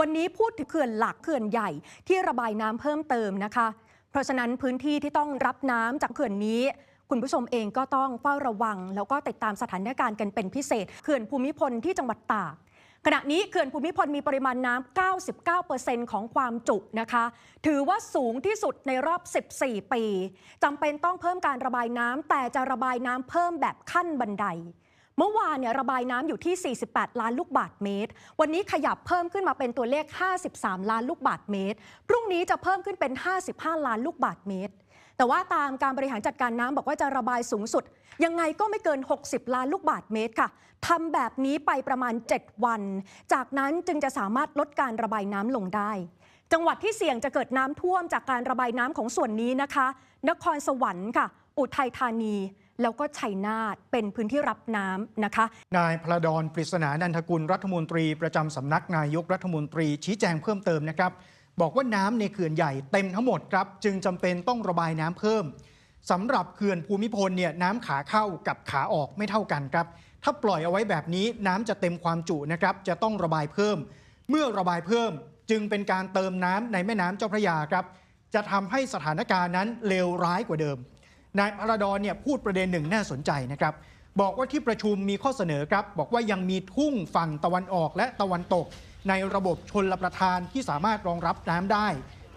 วันนี้พูดถึงเขื่อนหลักเขื่อนใหญ่ที่ระบายน้ำเพิ่มเติมนะคะ เพราะฉะนั้นพื้นที่ที่ต้องรับน้ำจากเขื่อนนี้ คุณผู้ชมเองก็ต้องเฝ้าระวัง แล้วก็ติดตามสถานการณ์กันเป็นพิเศษเขื่อนภูมิพลที่จังหวัดตากขณะนี้เขื่อนภูมิพลมีปริมาณน้ำ 99%ของความจุนะคะ ถือว่าสูงที่สุดในรอบ 14 ปีจำเป็นต้องเพิ่มการระบายน้ำแต่จะระบายน้ำเพิ่มแบบขั้นบันได เมื่อวานเนี่ยระบายน้ำอยู่ที่ 48 ล้านลูกบาศก์เมตร วันนี้ขยับเพิ่มขึ้นมาเป็นตัวเลข 53 ล้านลูกบาศก์เมตร พรุ่งนี้จะเพิ่มขึ้นเป็น 55 ล้านลูกบาศก์เมตร แต่ว่าตามการบริหารจัดการน้ำบอกว่าจะระบายสูงสุด ยังไงก็ไม่เกิน 60 ล้านลูกบาศก์เมตรค่ะทำแบบนี้ไปประมาณ 7 วัน จากนั้นจึงจะสามารถลดการระบายน้ำลงได้จังหวัดที่เสี่ยงจะเกิดน้ำท่วมจากการระบายน้ำของส่วนนี้นะคะ นครสวรรค์ค่ะ อุทัยธานี แล้วก็ชัยนาทเป็นพื้นที่รับน้ำนะคะ นายพระดอนปริศนานันทกุลรัฐมนตรีประจำสำนักนายกรัฐมนตรีชี้แจงเพิ่มเติมนะครับ บอกว่าน้ำในเขื่อนใหญ่เต็มทั้งหมดครับ จึงจำเป็นต้องระบายน้ำเพิ่มสำหรับเขื่อนภูมิพลเนี่ยน้ำขาเข้ากับขาออกไม่เท่ากันครับ ถ้าปล่อยเอาไว้แบบนี้น้ำจะเต็มความจุนะครับ จะต้องระบายเพิ่ม เมื่อระบายเพิ่มจึงเป็นการเติมน้ำในแม่น้ำเจ้าพระยาครับ จะทำให้สถานการณ์นั้นเลวร้ายกว่าเดิม นายพระดอนเนี่ยพูดประเด็นหนึ่งน่าสนใจนะครับ บอกว่าที่ประชุมมีข้อเสนอครับ บอกว่ายังมีทุ่งฝั่งตะวันออกและตะวันตก ในระบบชนลประทานที่สามารถรองรับน้ำได้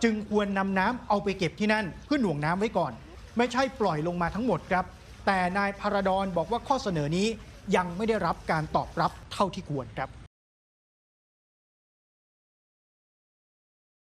จึงควรนำน้ำเอาไปเก็บที่นั่น เพื่อหน่วงน้ำไว้ก่อน ไม่ใช่ปล่อยลงมาทั้งหมดครับ แต่นายพระดอนบอกว่าข้อเสนอนี้ยังไม่ได้รับการตอบรับเท่าที่ควรครับ